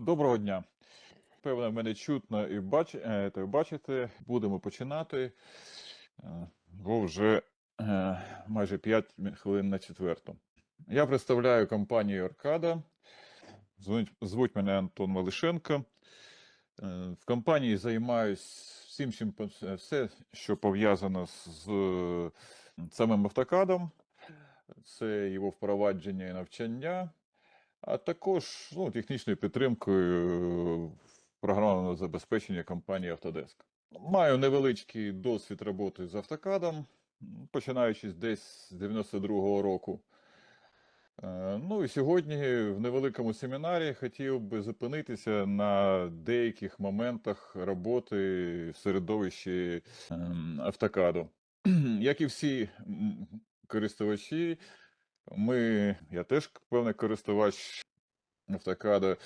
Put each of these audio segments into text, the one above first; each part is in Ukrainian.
Доброго дня. Певно, мене чутно і бач... е, то бачите. Будемо починати. Е, Бо вже е, майже 5 хвилин на четверту. Я представляю компанію Аркада. Звуть, мене Антон Малишенко. В компанії займаюсь всім, чим все, що пов'язано з самим автокадом. Це його впровадження і навчання, а також ну, технічною підтримкою програмного забезпечення компанії Autodesk. Маю невеличкий досвід роботи з автокадом, починаючи десь з 92-го року. Е, Ну і сьогодні в невеликому семінарі хотів би зупинитися на деяких моментах роботи в середовищі ем, автокаду. Як і всі користувачі, ми, я теж певний користувач автокада.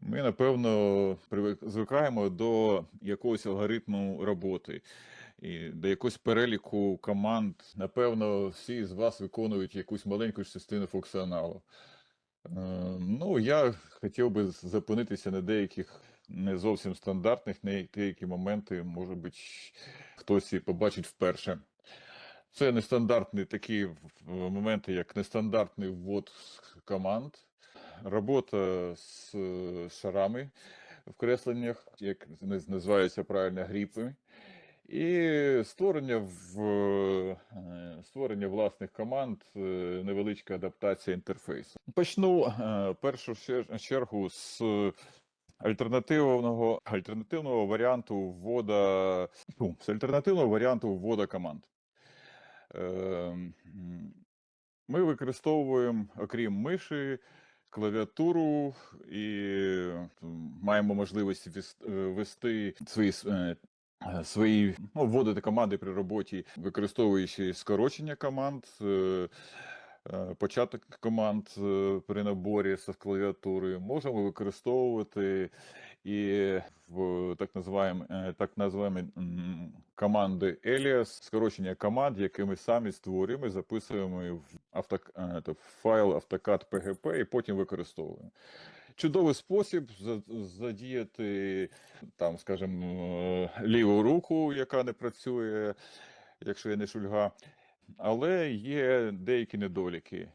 Ми, напевно, звикаємо до якогось алгоритму роботи і до якогось переліку команд. Напевно, всі з вас виконують якусь маленьку частину функціоналу. Е, Ну, я хотів би зупинитися на деяких не зовсім стандартних, на деякі моменти, може бути, хтось і побачить вперше. Це нестандартні такі моменти, як нестандартний ввод команд, робота з шарами в кресленнях, як наз- називаються правильно гріпи, і створення в е, створення власних команд, е, невеличка адаптація інтерфейсу. Почну е, першу чергу з альтернативного альтернативного варіанту ввода ну, з альтернативного варіанту ввода команд. Ми використовуємо, окрім миші, клавіатуру і маємо можливість віс- е, ввести свої, е, свої ну, вводити команди при роботі, використовуючи скорочення команд, початок команд при наборі з клавіатури. Можемо використовувати і в так називаємо е, так називаємо команди Alias, скорочення команд, які ми самі створюємо, записуємо в авто, е, файл автокад PGP і потім використовуємо. Чудовий спосіб задіяти там, скажімо, е, ліву руку, яка не працює, якщо я не шульга. Але є деякі недоліки.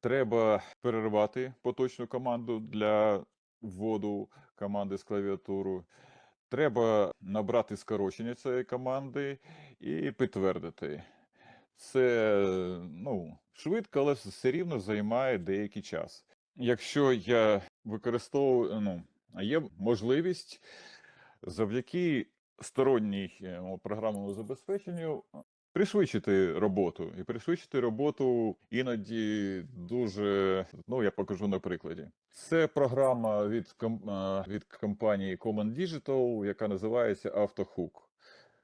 Треба перервати поточну команду для вводу команди з клавіатуру. Треба набрати скорочення цієї команди і підтвердити. Це ну, швидко, але все рівно займає деякий час. Якщо я використовую, ну, є можливість завдяки сторонній е, програмному забезпеченню пришвидшити роботу. І пришвидшити роботу іноді дуже, ну я покажу на прикладі. Це програма від, е, від компанії Common Digital, яка називається AutoHook.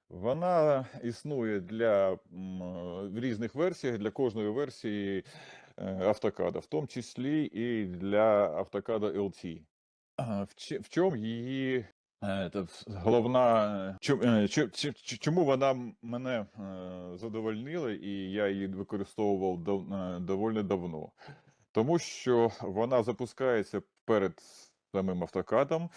Вона існує для е, в різних версіях, для кожної версії е, автокада, в тому числі і для автокада LT. В, чому її е, головна, е, чом- е, чо- чо- чо- чому вона мене е, задовольнила, і я її використовував е, доволі давно? Тому що вона запускається перед самим автокадом,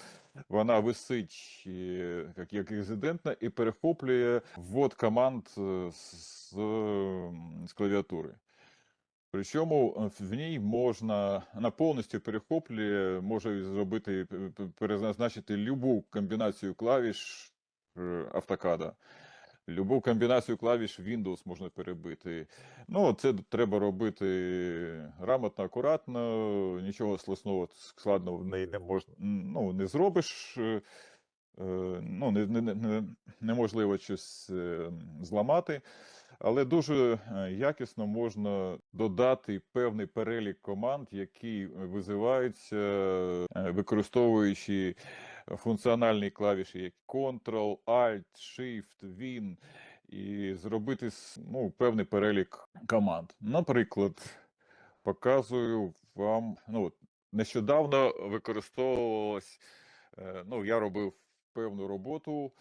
вона висить е, як, як резидентна і перехоплює ввод команд е, з, з клавіатури. Причому е, в ній можна вона повністю перехоплює, може зробити перезначити любу комбінацію клавіш автокада. Любу комбінацію клавіш Windows можна перебити. Ну, це треба робити грамотно, акуратно, нічого складного, складного в неї не можна, ну, не зробиш. е, е, Ну, не, не, не, неможливо щось е, зламати, але дуже якісно можна додати певний перелік команд, які визиваються, використовуючи функціональні клавіші, як Ctrl, Alt, Shift, Win, і зробити ну, певний перелік команд. Наприклад, показую вам, ну, нещодавно використовувалось, е, ну, я робив певну роботу,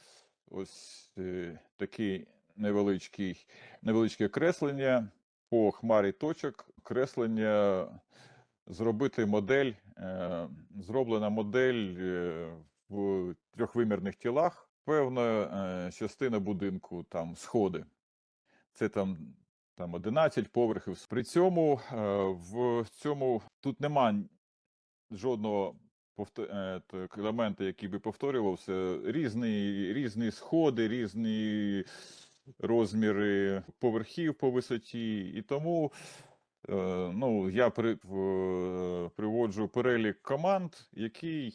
ось е, такий невеличкий, невеличке креслення по хмарі точок, креслення зробити модель, е, зроблена модель в трьохвимірних тілах. Певна е, частина будинку, там сходи. Це там, там 11 поверхів. При цьому е, в цьому тут нема жодного е, елемента, який би повторювався. Різні, різні сходи, різні розміри поверхів по висоті. І тому ну, я при, приводжу перелік команд, який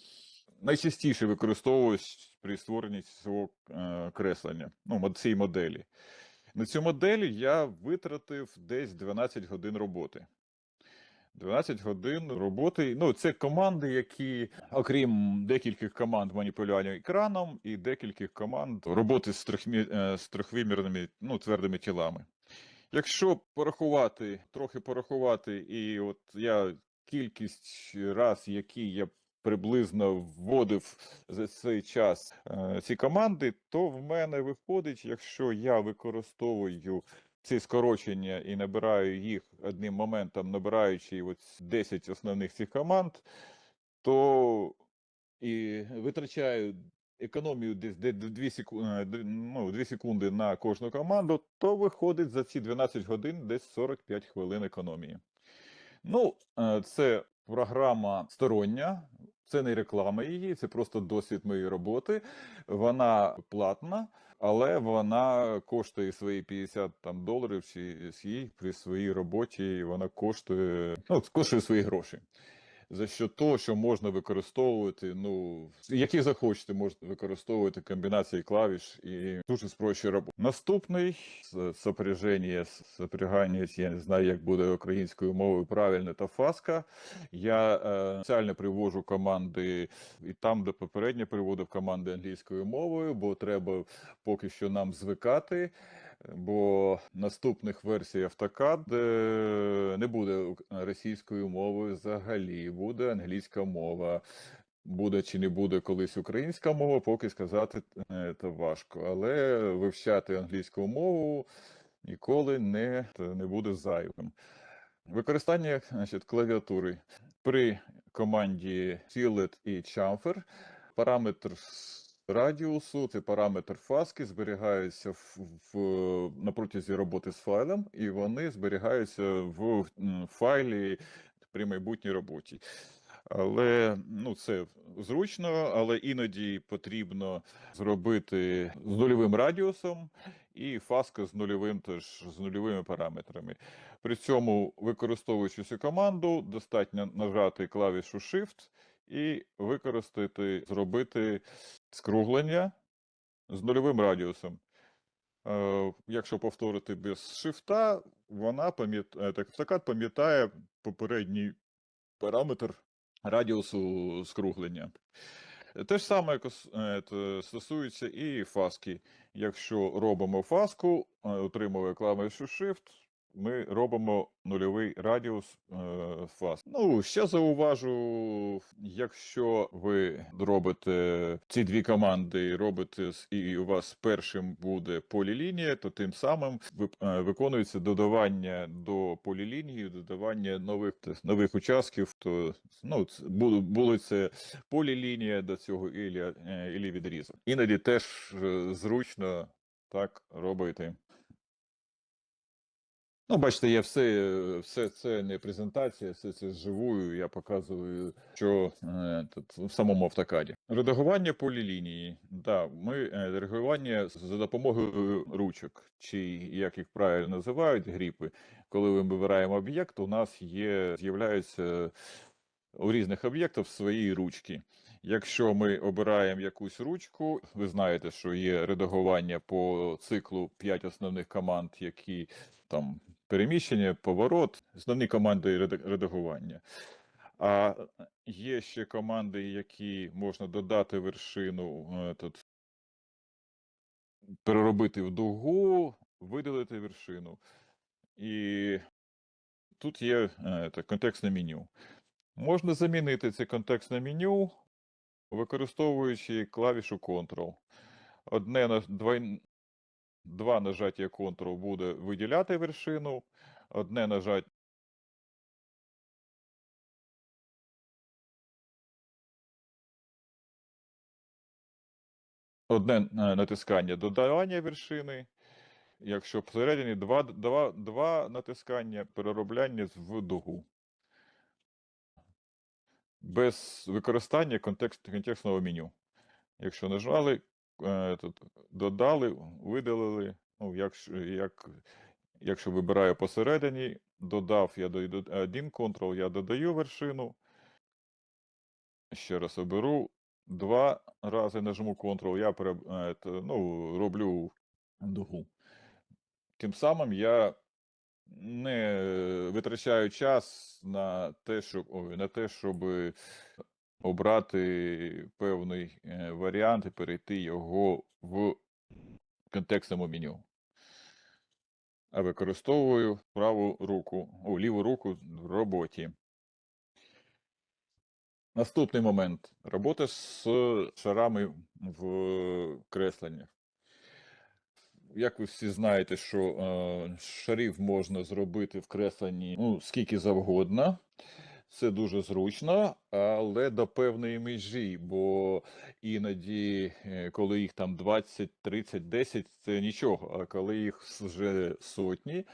найчастіше використовуюсь при створенні цього е, креслення, ну, цієї моделі. На цю модель я витратив десь 12 годин роботи. 12 годин роботи. Ну, це команди, які, окрім декількох команд маніпулювання екраном і декількох команд роботи з, трьохмі... е, з трьохвимірними ну, твердими тілами. Якщо порахувати, трохи порахувати, і от я кількість раз, які я приблизно вводив за цей час е, ці команди, то в мене виходить, якщо я використовую ці скорочення і набираю їх одним моментом, набираючи от 10 основних цих команд, то і витрачаю економію десь де 2 секунди, ну, 2 секунди на кожну команду, то виходить за ці 12 годин десь 45 хвилин економії. Ну, е, це програма стороння, це не реклама її, це просто досвід моєї роботи. Вона платна, але вона коштує свої 50 там, доларів чи свій при своїй роботі. Вона коштує, ну, коштує свої гроші. За що то, що можна використовувати, ну які захочете, можете використовувати комбінації клавіш і дуже спрощує роботу. Наступний сопряження, сопрягання, я не знаю, як буде українською мовою правильно, та фаска. Я е, спеціально привожу команди і там, де попередньо приводив команди англійською мовою, бо треба поки що нам звикати. Бо наступних версій AutoCAD е, не буде російською мовою взагалі, буде англійська мова. Буде чи не буде колись українська мова, поки сказати е, це важко. Але вивчати англійську мову ніколи не, не буде зайвим. Використання значить, клавіатури при команді Filet і Chamfer параметр радіусу, це параметр фаски, зберігаються в, в, на протязі роботи з файлом, і вони зберігаються в файлі при майбутній роботі. Але ну, це зручно, але іноді потрібно зробити з нульовим радіусом і фаска з нульовим теж з нульовими параметрами. При цьому, використовуючи цю команду, достатньо нажати клавішу Shift і використати, зробити скруглення з нульовим радіусом. Е, Якщо повторити без шифта, вона пам'ятає, так, пам'ятає попередній параметр радіусу скруглення. Те ж саме е, стосується і фаски. Якщо робимо фаску, е, отримує клавішу Shift, ми робимо нульовий радіус е, фас. Ну, ще зауважу, якщо ви робите ці дві команди, робите і у вас першим буде полілінія, то тим самим ви- е, виконується додавання до полілінії, додавання нових нових участків. То ну, було це полілінія до цього ілі, е, ілі відрізок. Іноді теж е, зручно так робити. Ну, бачите, я все, е, все це не презентація, все це живую. Я показую, що е, тут в самому автокаді. Редагування полілінії. Да, ми е, редагування за допомогою ручок, чи як їх правильно називають, гріпи. Коли ми вибираємо об'єкт, у нас є з'являються у різних об'єктів свої ручки. Якщо ми обираємо якусь ручку, ви знаєте, що є редагування по циклу 5 основних команд, які там переміщення, поворот, основні команди редагування. А є ще команди, які можна додати вершину, е, тут, переробити в дугу, видалити вершину. І тут є е, так, контекстне меню. Можна замінити це контекстне меню, використовуючи клавішу Ctrl. Одне на. Два нажаття Ctrl буде виділяти вершину, одне нажаття. Одне е, натискання додавання вершини. Якщо всередині два два, два натискання переробляння в дугу. Без використання контекст, контекстного меню. Якщо нажали, тут, додали, видалили. Ну, якщо, як, якщо вибираю посередині, додав я один контрол, я додаю вершину. Ще раз оберу. Два рази нажму Ctrl, я пере, е, ну, роблю дугу. Тим самим я не витрачаю час на те, щоб, ой, на те, щоб обрати певний е, варіант і перейти його в контекстному меню. А використовую праву руку, о, ліву руку в роботі. Наступний момент. Робота з шарами в кресленнях. Як ви всі знаєте, що е, шарів можна зробити в кресленні ну, скільки завгодно. Це дуже зручно, але до певної межі, бо іноді, е, коли їх там 20, 30, 10, це нічого. А коли їх вже сотні,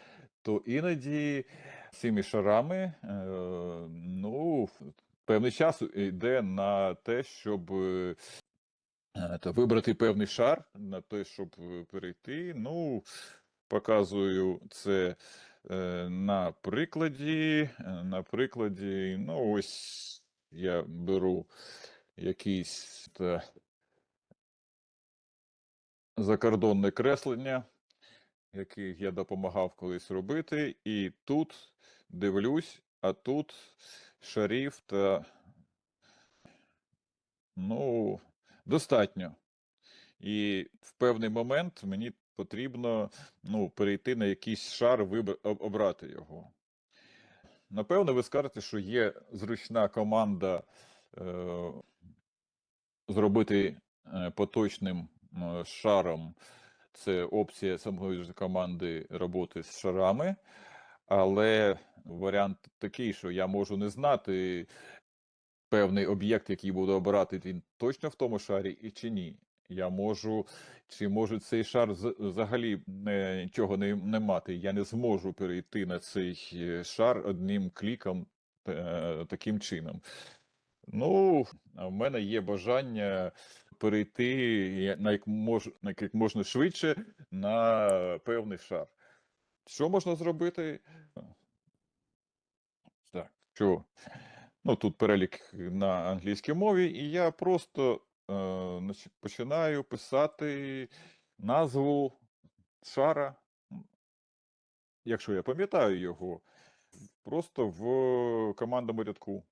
то іноді цими шарами е, ну, певний час йде на те, щоб е, е, вибрати певний шар, на те, щоб перейти. Ну, показую це на прикладі. Е, На прикладі, ну, ось я беру якийсь та, закордонне креслення, яке я допомагав колись робити, і тут дивлюсь, а тут шарів та ну, достатньо. І в певний момент мені потрібно ну, перейти на якийсь шар, вибр... обрати його. Напевно, ви скажете, що є зручна команда е... зробити е, поточним е, шаром. Це опція самої команди роботи з шарами. Але варіант такий, що я можу не знати певний об'єкт, який буду обирати, він точно в тому шарі і чи ні. Я можу, чи може цей шар взагалі нічого не, не мати. Я не зможу перейти на цей е, шар одним кліком е, таким чином. Ну, в мене є бажання перейти на як, мож, на як можна швидше на певний шар. Що можна зробити? Так, що? Ну, тут перелік на англійській мові, і я просто е, починаю писати назву шара, якщо я пам'ятаю його, просто в командному рядку.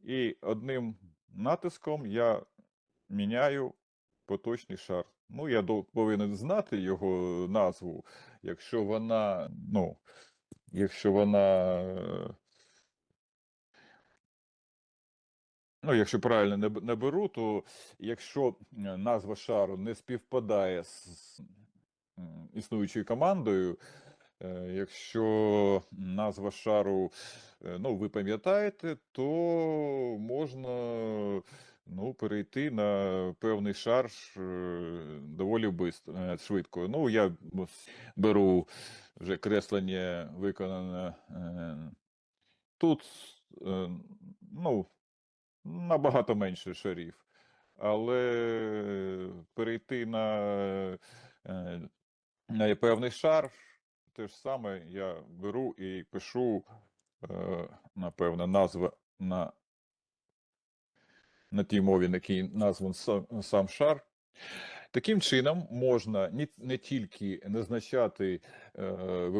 І одним натиском я міняю поточний шар. Ну, я повинен знати його назву, якщо вона, ну, якщо вона. Ну, якщо правильно не, беру, то якщо е, назва шару не співпадає з, існуючою командою, е, якщо назва шару, е, ну, ви пам'ятаєте, то можна ну, перейти на певний шар доволі швидко. Ну, я беру вже креслення виконане тут, ну, набагато менше шарів. Але перейти на, е, на певний шар, те ж саме я беру і пишу, е, напевно, назва на, на тій мові, на якій назван сам, сам шар. Таким чином можна не, тільки назначати, е,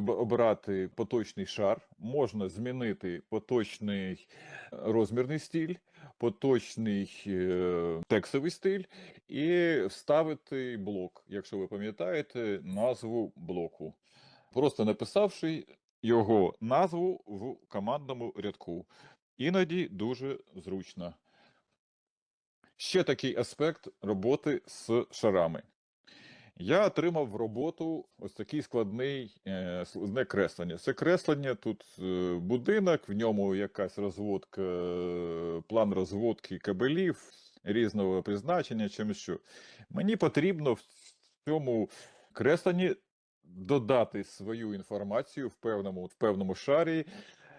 обирати поточний шар, можна змінити поточний розмірний стиль, поточний е, текстовий стиль і вставити блок, якщо ви пам'ятаєте назву блоку, просто написавши його назву в командному рядку. Іноді дуже зручно. Ще такий аспект роботи з шарами. Я отримав в роботу ось такий складний е, складне креслення. Це креслення, тут е, будинок, в ньому якась розводка, план розводки кабелів. різного призначення, чимось що. Мені потрібно в цьому кресленні додати свою інформацію в певному, в певному шарі,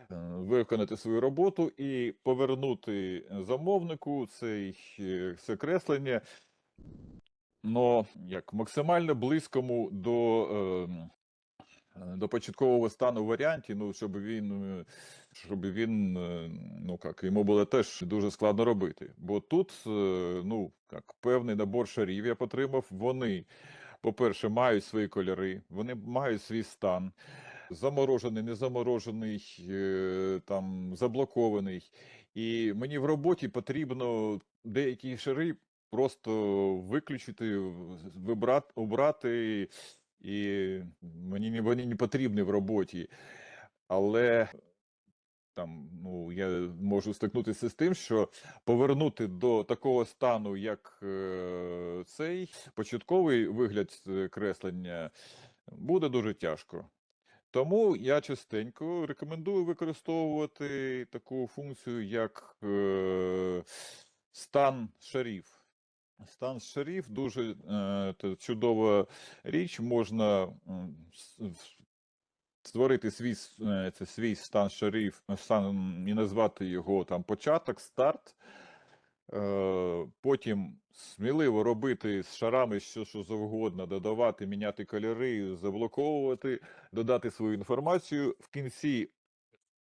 виконати свою роботу і повернути замовнику цей, е, це креслення, но як максимально близькому до, ем, е, до початкового стану варіанті, ну, щоб він, е, щоб він, е, ну, як, йому було теж дуже складно робити. Бо тут, е, ну, як, певний набор шарів я потримав, вони, по-перше, мають свої кольори, вони мають свій стан, заморожений, не заморожений, е, там, заблокований. І мені в роботі потрібно деякі шари просто виключити, вибрати, обрати, і мені вони не потрібні в роботі. Але там, ну, я можу стикнутися з тим, що повернути до такого стану, як е, цей початковий вигляд е, креслення, буде дуже тяжко. Тому я частенько рекомендую використовувати таку функцію, як е, стан шарів. Стан шарів дуже е, чудова річ. Можна створити свій, е, це свій стан шарів, стан, і назвати його там початок, старт. Е, Потім сміливо робити з шарами що, що завгодно, додавати, міняти кольори, заблоковувати, додати свою інформацію. В кінці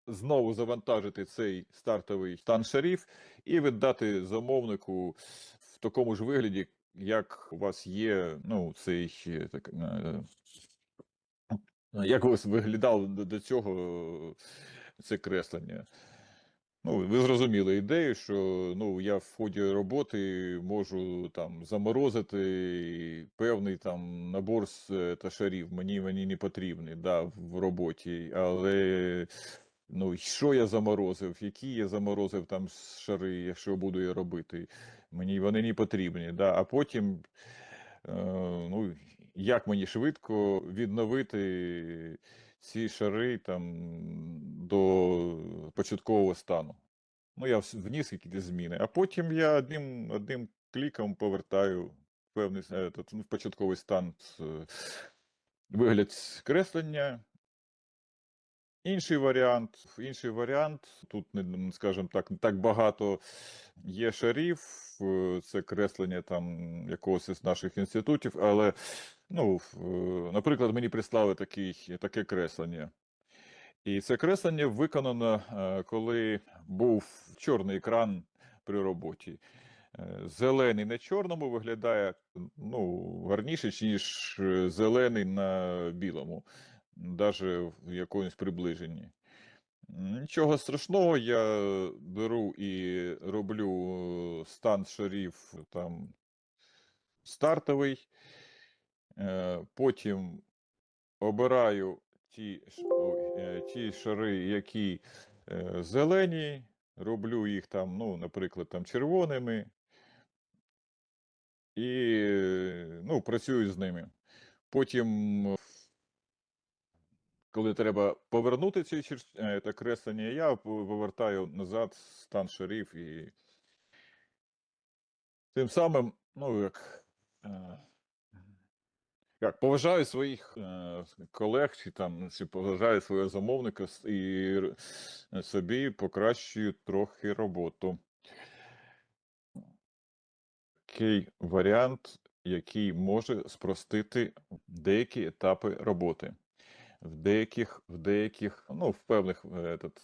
знову завантажити цей стартовий стан шарів і віддати замовнику в такому ж вигляді, як у вас є, ну, цей так, е, як у вас виглядало до, до цього е, це креслення. Ну, ви зрозуміли ідею, що ну, я в ході роботи можу там заморозити певний там набор з е, та шарів. Мені мені не потрібний да, в роботі. Але ну, що я заморозив, які я заморозив там шари, якщо буду я робити, мені вони не потрібні. Да. А потім, е, ну, як мені швидко відновити ці шари там до початкового стану. Ну, я вніс якісь зміни, а потім я одним, одним кліком повертаю певний е, ну, в початковий стан е, вигляд креслення. Інший варіант, інший варіант, тут, скажімо так, не так багато є шарів, е, це креслення там якогось із наших інститутів, але, ну, е, наприклад, мені прислали такий, таке креслення. І це креслення виконано, е, коли був чорний екран при роботі. Е, Зелений на чорному виглядає ну, гарніше, ніж зелений на білому, навіть в якомусь приближенні. Нічого страшного, я беру і роблю стан шарів там стартовий, потім обираю ті, е, ті шари, які е, зелені, роблю їх там, ну, наприклад, там червоними, і е, ну, працюю з ними. Потім, е, коли треба повернути ці чер- е, креслення, я повертаю назад стан шарів і тим самим, ну, як. Як поважаю своїх е, колег, чи там чи поважаю свого замовника і собі покращую трохи роботу. Такий варіант, який може спростити деякі етапи роботи. В деяких, в деяких, ну, в певних, этот,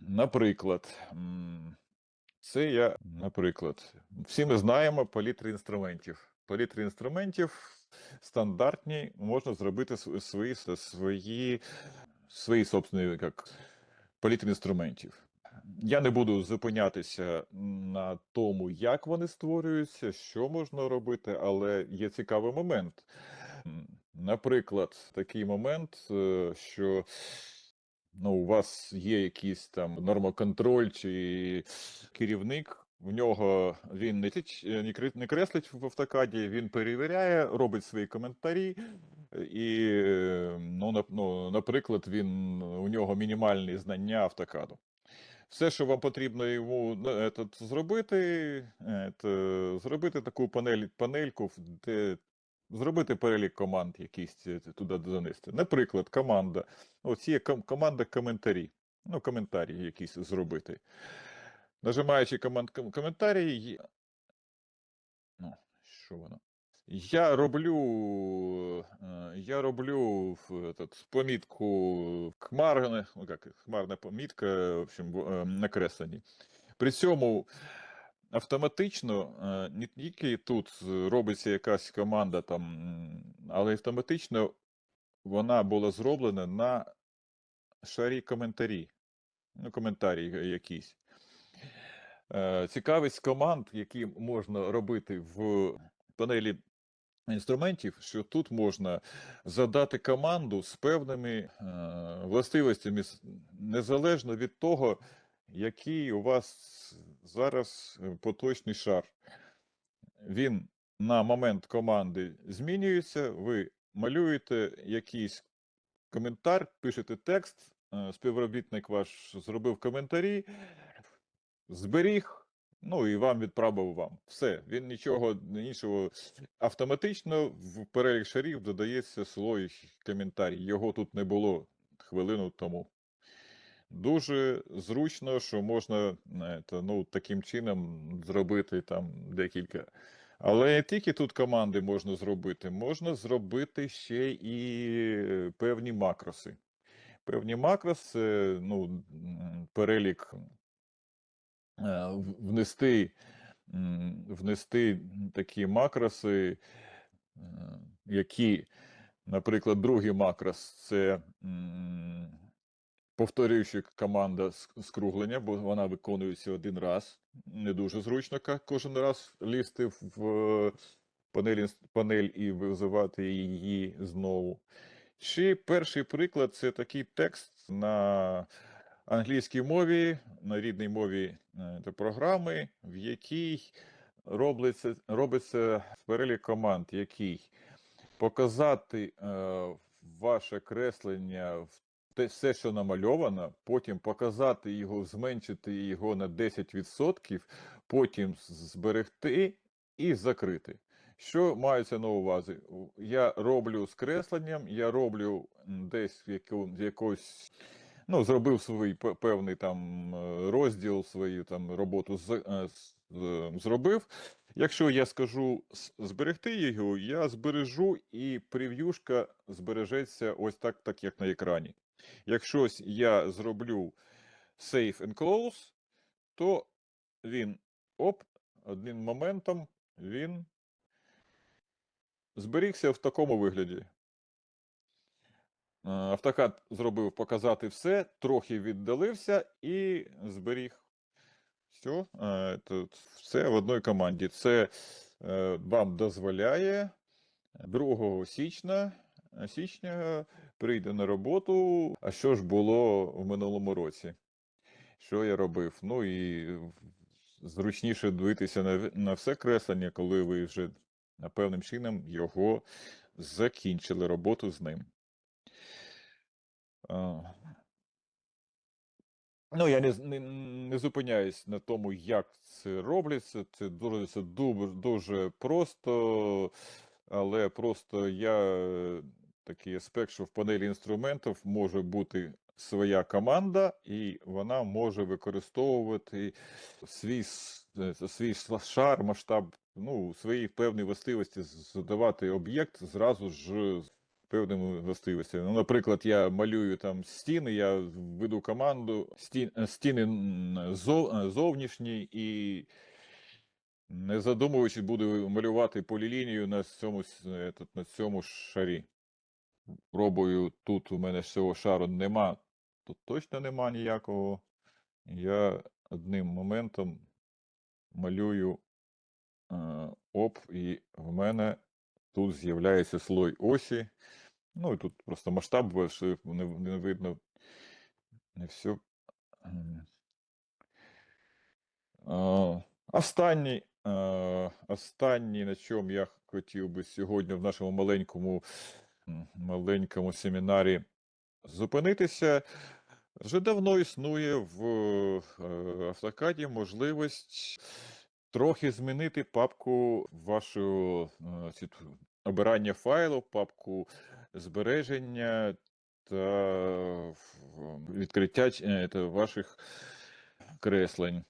наприклад, це я, наприклад, всі ми знаємо палітри інструментів. Палітри інструментів стандартні, можна зробити свої, свої, свої собственні як, палітри інструментів. Я не буду зупинятися на тому, як вони створюються, що можна робити, але є цікавий момент. Наприклад, такий момент, е, що ну, у вас є якийсь там нормоконтроль чи керівник, в нього він не, тич- е, не креслить в автокаді, він перевіряє, робить свої коментарі. І, е, ну, ну, наприклад, він, у нього мінімальні знання автокаду. Все, що вам потрібно йому ну, етот, зробити, ет, зробити таку панель, панельку, де зробити перелік команд якісь е, туди занести. Наприклад, команда. Ось є команда коментарі. Ну, коментарі якісь зробити. Нажимаючи команд коментарі, ну, що воно? Я роблю, е, я роблю этот, помітку хмарне, ну як хмарна помітка, в общем, е, накреслені. При цьому автоматично е, не тільки тут робиться якась команда, там, але автоматично вона була зроблена на шарі коментарі. Ну, коментарі якісь. Е, Цікавість команд, які можна робити в панелі інструментів, що тут можна задати команду з певними е, властивостями, незалежно від того, який у вас зараз е, поточний шар. Він на момент команди змінюється, ви малюєте якийсь коментар, пишете текст, співробітник ваш зробив коментарі, зберіг, ну і вам відправив вам. Все, він нічого іншого. Автоматично в перелік шарів додається слой коментарі. Його тут не було хвилину тому. Дуже зручно, що можна ну, таким чином зробити там декілька. Але не тільки тут команди можна зробити, можна зробити ще і е, певні макроси. Певні макроси, ну, перелік е, внести, внести такі макроси, е, які, наприклад, другий макрос це м, повторюючи команда скруглення, бо вона виконується один раз. Не дуже зручно кожен раз лізти в е, панель, панель і визивати її знову. Ще перший приклад це такий текст на англійській мові, на рідній мові е, та програми, в якій робиться, робиться перелік команд, який показати е, ваше креслення в те все, що намальовано, потім показати його, зменшити його на 10%, потім зберегти і закрити. Що мається на увазі? Я роблю з кресленням, я роблю десь в якось, ну, зробив свій певний там е, розділ, свою там роботу з, е, з- е, зробив. Якщо я скажу зберегти його, я збережу і прев'юшка збережеться ось так, так як на екрані. Якщо я зроблю Save and Close, то він оп, одним моментом він зберігся в такому вигляді. Е, Автокад зробив показати все, трохи віддалився і зберіг. Все, тут в одній команді. Це е, вам дозволяє 2 січня, січня прийде на роботу. А що ж було в минулому році? Що я робив? Ну і зручніше дивитися на, на все креслення, коли ви вже певним чином його закінчили роботу з ним. Ну, я не, не, не зупиняюсь на тому, як це робляться. Це дуже, це дуже, просто, але просто я е, такий аспект, що в панелі інструментів може бути своя команда, і вона може використовувати свій, е, свій шар, масштаб, ну, свої певні властивості, задавати об'єкт зразу ж певними властивостями. Ну, наприклад, я малюю там стіни, я веду команду стін, е, стіни зов- зовнішні і не задумуючись, буду малювати полілінію на цьому, на цьому шарі. Пробую, тут у мене цього шару нема, тут точно нема ніякого. Я одним моментом малюю е, оп, і в мене тут з'являється слой осі. Ну і тут просто масштаб буває, що не, не видно не все. Останній, останній, на чому я хотів би сьогодні в нашому маленькому, маленькому семінарі зупинитися. Вже давно існує в е, автокаді можливість трохи змінити папку вашого е, обирання файлу, папку збереження та відкриття е, ваших креслень.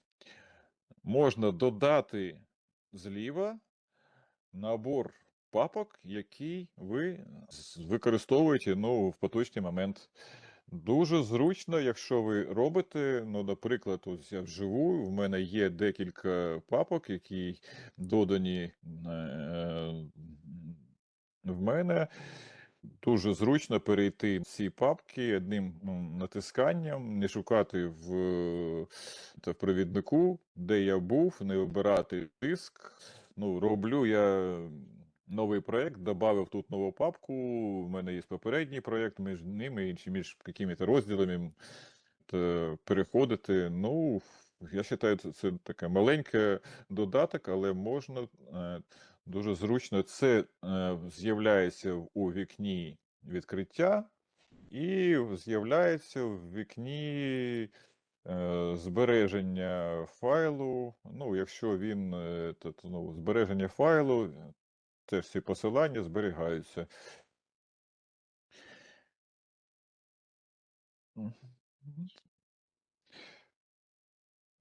Можна додати зліва набор папок, який ви використовуєте ну, в поточний момент. Дуже зручно, якщо ви робите, ну, наприклад, ось я вживу, в мене є декілька папок, які додані е, в мене. Дуже зручно перейти ці папки одним натисканням, не шукати в, в провіднику, де я був, не обирати диск. Ну, роблю я новий проект, додав тут нову папку. У мене є попередній проект, між ними і чи між якими-то розділами та переходити. Ну, я вважаю, це, це таке маленьке додаток, але можна е, дуже зручно. Це е, з'являється у вікні відкриття і з'являється в вікні е, збереження файлу. Ну, якщо він е, то, ну, збереження файлу, це всі посилання зберігаються.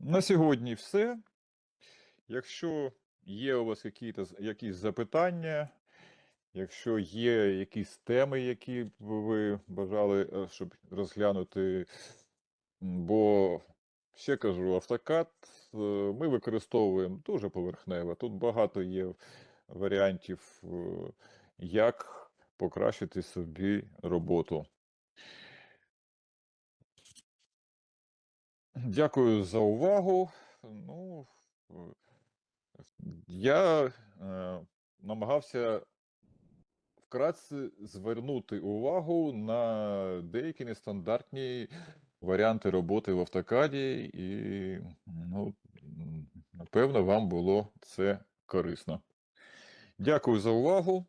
На сьогодні все. Якщо є у вас якісь, якісь запитання, якщо є якісь теми, які б ви бажали, е, щоб розглянути, бо ще кажу, автокад е, ми використовуємо дуже поверхнево. Тут багато є варіантів, е, як покращити собі роботу. Дякую за увагу. Ну, я е, намагався вкратце звернути увагу на деякі нестандартні варіанти роботи в автокаді, і ну, напевно, вам було це корисно. Дякую за увагу.